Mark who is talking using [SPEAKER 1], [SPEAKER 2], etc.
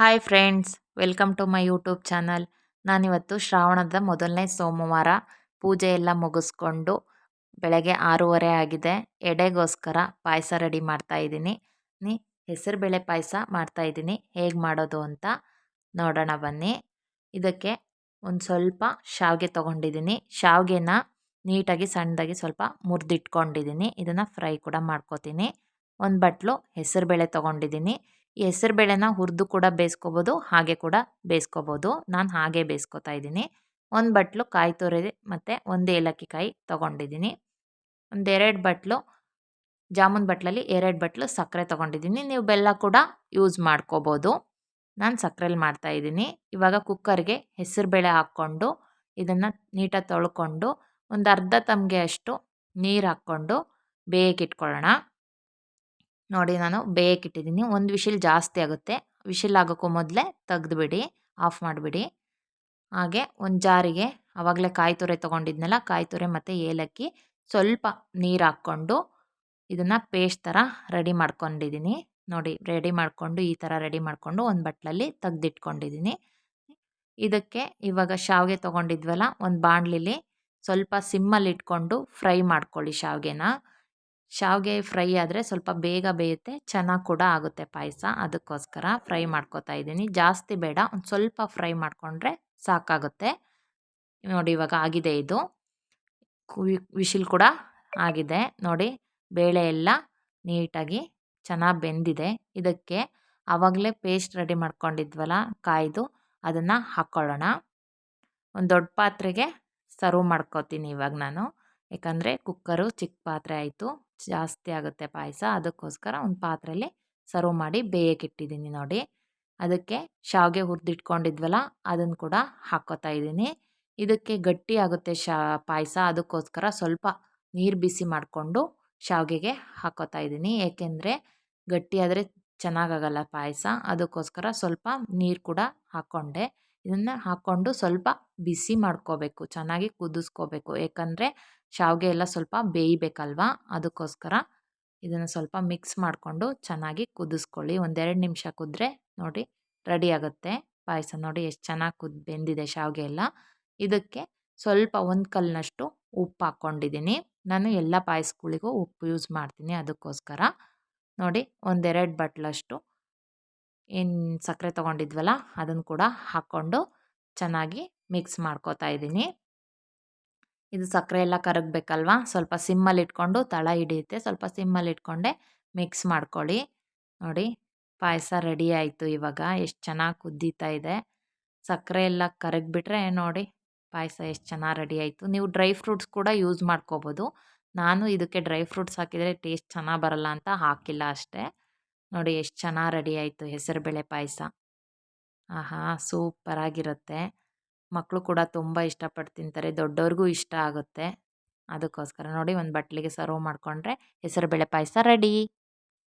[SPEAKER 1] Hi friends welcome to my YouTube channel ನಾನಿವತ್ತು ಶ್ರಾವಣದ ಮೊದಲನೇ ಸೋಮವಾರ ಪೂಜೆ ಎಲ್ಲ ಮುಗಿಸ್ಕೊಂಡು ಬೆಳಗ್ಗೆ ಆರೂವರೆ ಆಗಿದೆ. ಎಡೆಗೋಸ್ಕರ ಪಾಯಸ ರೆಡಿ ಮಾಡ್ತಾ ಇದ್ದೀನಿ. ನೀ ಹೆಸರುಬೇಳೆ ಪಾಯಸ ಮಾಡ್ತಾ ಇದ್ದೀನಿ. ಹೇಗೆ ಮಾಡೋದು ಅಂತ ನೋಡೋಣ ಬನ್ನಿ. ಇದಕ್ಕೆ ಒಂದು ಸ್ವಲ್ಪ ಶಾವಿಗೆ ತೊಗೊಂಡಿದ್ದೀನಿ. ಶಾವಿಗೆನ ನೀಟಾಗಿ ಸಣ್ಣದಾಗಿ ಸ್ವಲ್ಪ ಮುರಿದಿಟ್ಕೊಂಡಿದ್ದೀನಿ. ಇದನ್ನು ಫ್ರೈ ಕೂಡ ಮಾಡ್ಕೋತೀನಿ. ಒಂದು ಬಟ್ಲು ಹೆಸರುಬೇಳೆ ತೊಗೊಂಡಿದ್ದೀನಿ. ಈ ಹೆಸರುಬೇಳೆನ ಹುರಿದು ಕೂಡ ಬೇಯಿಸ್ಕೋಬೋದು, ಹಾಗೆ ಕೂಡ ಬೇಯಿಸ್ಕೋಬೋದು. ನಾನು ಹಾಗೆ ಬೇಯಿಸ್ಕೊತಾ ಇದ್ದೀನಿ. ಒಂದು ಬಟ್ಲು ಕಾಯಿ ತುರಿ ಮತ್ತು ಒಂದು ಏಲಕ್ಕಿ ಕಾಯಿ ತೊಗೊಂಡಿದ್ದೀನಿ. ಒಂದೆರಡು ಬಟ್ಲು, ಜಾಮೂನ್ ಬಟ್ಲಲ್ಲಿ ಎರಡು ಬಟ್ಲು ಸಕ್ಕರೆ ತೊಗೊಂಡಿದ್ದೀನಿ. ನೀವು ಬೆಲ್ಲ ಕೂಡ ಯೂಸ್ ಮಾಡ್ಕೋಬೋದು. ನಾನು ಸಕ್ಕರೆಲಿ ಮಾಡ್ತಾಯಿದ್ದೀನಿ ಇವಾಗ ಕುಕ್ಕರ್ಗೆ ಹೆಸರುಬೇಳೆ ಹಾಕ್ಕೊಂಡು, ಇದನ್ನು ನೀಟಾಗಿ ತೊಳ್ಕೊಂಡು, ಒಂದು ಅರ್ಧ ತಮಗೆ ಅಷ್ಟು ನೀರು ಹಾಕ್ಕೊಂಡು ಬೇಯಕ್ಕಿಟ್ಕೊಳ್ಳೋಣ ನೋಡಿ ನಾನು ಬೇಯಕ್ಕಿಟ್ಟಿದ್ದೀನಿ ಒಂದು ವಿಶಿಲ್ ಜಾಸ್ತಿ ಆಗುತ್ತೆ. ವಿಶಿಲ್ ಆಗೋಕ್ಕೂ ಮೊದಲೇ ತೆಗೆದುಬಿಡಿ, ಆಫ್ ಮಾಡಿಬಿಡಿ. ಹಾಗೆ ಒಂದು ಜಾರಿಗೆ ಆವಾಗಲೇ ಕಾಯಿ ತುರೆ ತೊಗೊಂಡಿದ್ನಲ್ಲ, ಕಾಯಿ ತುರೆ ಮತ್ತು ಏಲಕ್ಕಿ ಸ್ವಲ್ಪ ನೀರು ಹಾಕ್ಕೊಂಡು ಇದನ್ನು ಪೇಸ್ಟ್ ಥರ ರೆಡಿ ಮಾಡ್ಕೊಂಡಿದ್ದೀನಿ. ನೋಡಿ ರೆಡಿ ಮಾಡಿಕೊಂಡು, ಈ ಥರ ರೆಡಿ ಮಾಡಿಕೊಂಡು ಒಂದು ಬಟ್ಲಲ್ಲಿ ತೆಗೆದಿಟ್ಕೊಂಡಿದ್ದೀನಿ. ಇದಕ್ಕೆ ಇವಾಗ ಶಾವಿಗೆ ತೊಗೊಂಡಿದ್ವಲ್ಲ, ಒಂದು ಬಾಣಲಿಲಿ ಸ್ವಲ್ಪ ಸಿಮ್ಮಲ್ಲಿ ಇಟ್ಕೊಂಡು ಫ್ರೈ ಮಾಡ್ಕೊಳ್ಳಿ ಶಾವಿಗೆನ. ಶಾವಿಗೆ ಫ್ರೈ ಆದರೆ ಸ್ವಲ್ಪ ಬೇಗ ಬೇಯುತ್ತೆ, ಚೆನ್ನಾಗಿ ಕೂಡ ಆಗುತ್ತೆ ಪಾಯಸ. ಅದಕ್ಕೋಸ್ಕರ ಫ್ರೈ ಮಾಡ್ಕೋತಾ ಇದ್ದೀನಿ. ಜಾಸ್ತಿ ಬೇಡ, ಒಂದು ಸ್ವಲ್ಪ ಫ್ರೈ ಮಾಡಿಕೊಂಡ್ರೆ ಸಾಕಾಗುತ್ತೆ. ನೋಡಿ ಇವಾಗ ಆಗಿದೆ ಇದು. ವಿಶಿಲ್ ಕೂಡ ಆಗಿದೆ. ನೋಡಿ, ಬೇಳೆ ಎಲ್ಲ ನೀಟಾಗಿ ಚೆನ್ನಾಗಿ ಬೆಂದಿದೆ. ಇದಕ್ಕೆ ಆವಾಗಲೇ ಪೇಸ್ಟ್ ರೆಡಿ ಮಾಡ್ಕೊಂಡಿದ್ವಲ್ಲ ಕಾಯ್ದು ಅದನ್ನು ಹಾಕ್ಕೊಳ್ಳೋಣ ಒಂದು ದೊಡ್ಡ ಪಾತ್ರೆಗೆ ಸರ್ವ್ ಮಾಡ್ಕೋತೀನಿ ಇವಾಗ ನಾನು. ಯಾಕಂದರೆ ಕುಕ್ಕರು ಚಿಕ್ಕ ಪಾತ್ರೆ ಆಯಿತು, ಜಾಸ್ತಿ ಆಗುತ್ತೆ ಪಾಯಸ. ಅದಕ್ಕೋಸ್ಕರ ಒಂದು ಪಾತ್ರೆಯಲ್ಲಿ ಸರ್ವ್ ಮಾಡಿ ಬೇಯಕ್ಕಿಟ್ಟಿದ್ದೀನಿ ನೋಡಿ. ಅದಕ್ಕೆ ಶಾವಿಗೆ ಹುರಿದಿಟ್ಕೊಂಡಿದ್ವಲ್ಲ ಅದನ್ನು ಕೂಡ ಹಾಕೋತಾ ಇದ್ದೀನಿ. ಇದಕ್ಕೆ ಗಟ್ಟಿ ಆಗುತ್ತೆ ಶಾ, ಪಾಯಸ. ಅದಕ್ಕೋಸ್ಕರ ಸ್ವಲ್ಪ ನೀರು ಬಿಸಿ ಮಾಡಿಕೊಂಡು ಶಾವಿಗೆಗೆ ಹಾಕೋತಾ ಇದ್ದೀನಿ. ಏಕೆಂದರೆ ಗಟ್ಟಿಯಾದರೆ ಚೆನ್ನಾಗಾಗಲ್ಲ ಪಾಯಸ. ಅದಕ್ಕೋಸ್ಕರ ಸ್ವಲ್ಪ ನೀರು ಕೂಡ ಹಾಕ್ಕೊಂಡೆ. ಇದನ್ನು ಹಾಕ್ಕೊಂಡು ಸ್ವಲ್ಪ ಬಿಸಿ ಮಾಡ್ಕೋಬೇಕು, ಚೆನ್ನಾಗಿ ಕುದಿಸ್ಕೋಬೇಕು. ಏಕೆಂದರೆ ಶಾವಿಗೆ ಎಲ್ಲ ಸ್ವಲ್ಪ ಬೇಯಬೇಕಲ್ವಾ? ಅದಕ್ಕೋಸ್ಕರ ಇದನ್ನು ಸ್ವಲ್ಪ ಮಿಕ್ಸ್ ಮಾಡಿಕೊಂಡು ಚೆನ್ನಾಗಿ ಕುದಿಸ್ಕೊಳ್ಳಿ. ಒಂದೆರಡು ನಿಮಿಷ ಕುದ್ರೆ ನೋಡಿ ರೆಡಿ ಆಗುತ್ತೆ. ಪಾಯಸ ನೋಡಿ ಎಷ್ಟು ಚೆನ್ನಾಗಿ ಕುದ್, ಬೆಂದಿದೆ ಶಾವಿಗೆ ಎಲ್ಲ. ಇದಕ್ಕೆ ಸ್ವಲ್ಪ ಒಂದು ಕಲ್ಲಿನಷ್ಟು ಉಪ್ಪು ಹಾಕ್ಕೊಂಡಿದ್ದೀನಿ. ನಾನು ಎಲ್ಲ ಪಾಯಸಗಳಿಗೂ ಉಪ್ಪು ಯೂಸ್ ಮಾಡ್ತೀನಿ ಅದಕ್ಕೋಸ್ಕರ. ನೋಡಿ ಒಂದೆರಡು ಬಟ್ಲಷ್ಟು ಏನು ಸಕ್ಕರೆ ತೊಗೊಂಡಿದ್ವಲ್ಲ ಅದನ್ನು ಕೂಡ ಹಾಕ್ಕೊಂಡು ಚೆನ್ನಾಗಿ ಮಿಕ್ಸ್ ಮಾಡ್ಕೋತಾ ಇದ್ದೀನಿ. ಇದು ಸಕ್ಕರೆ ಎಲ್ಲ ಕರಗಬೇಕಲ್ವ? ಸ್ವಲ್ಪ ಸಿಮ್ಮಲ್ಲಿ ಇಟ್ಕೊಂಡು ತಳ ಹಿಡಿಯುತ್ತೆ. ಸ್ವಲ್ಪ ಸಿಮ್ಮಲ್ಲಿ ಇಟ್ಕೊಂಡೆ ಮಿಕ್ಸ್ ಮಾಡ್ಕೊಳ್ಳಿ. ನೋಡಿ, ಪಾಯಸ ರೆಡಿ ಆಯಿತು ಇವಾಗ. ಎಷ್ಟು ಚೆನ್ನಾಗಿ ಕುದ್ದೀತಾ ಇದೆ. ಸಕ್ಕರೆ ಎಲ್ಲ ಕರಗಿಬಿಟ್ರೆ ನೋಡಿ, ಪಾಯಸ ಎಷ್ಟು ಚೆನ್ನಾಗಿ ರೆಡಿ ಆಯಿತು. ನೀವು ಡ್ರೈ ಫ್ರೂಟ್ಸ್ ಕೂಡ ಯೂಸ್ ಮಾಡ್ಕೋಬೋದು. ನಾನು ಇದಕ್ಕೆ ಡ್ರೈ ಫ್ರೂಟ್ಸ್ ಹಾಕಿದರೆ ಟೇಸ್ಟ್ ಚೆನ್ನಾಗಿ ಬರಲ್ಲ ಅಂತ ಹಾಕಿಲ್ಲ ಅಷ್ಟೇ. ನೋಡಿ ಎಷ್ಟು ಚೆನ್ನಾಗಿ ರೆಡಿ ಆಯಿತು ಹೆಸರುಬೇಳೆ ಪಾಯಸ. ಆಹಾ ಸೂಪರಾಗಿರುತ್ತೆ ಮಕ್ಕಳು ಕೂಡ ತುಂಬ ಇಷ್ಟಪಟ್ಟು ತಿಂತಾರೆ, ದೊಡ್ಡವ್ರಿಗೂ ಇಷ್ಟ ಆಗುತ್ತೆ. ಅದಕ್ಕೋಸ್ಕರ ನೋಡಿ ಒಂದು ಬಟ್ಲಿಗೆ ಸರ್ವ್ ಮಾಡಿಕೊಂಡ್ರೆ ಹೆಸರುಬೇಳೆ ಪಾಯಸ ರೆಡಿ.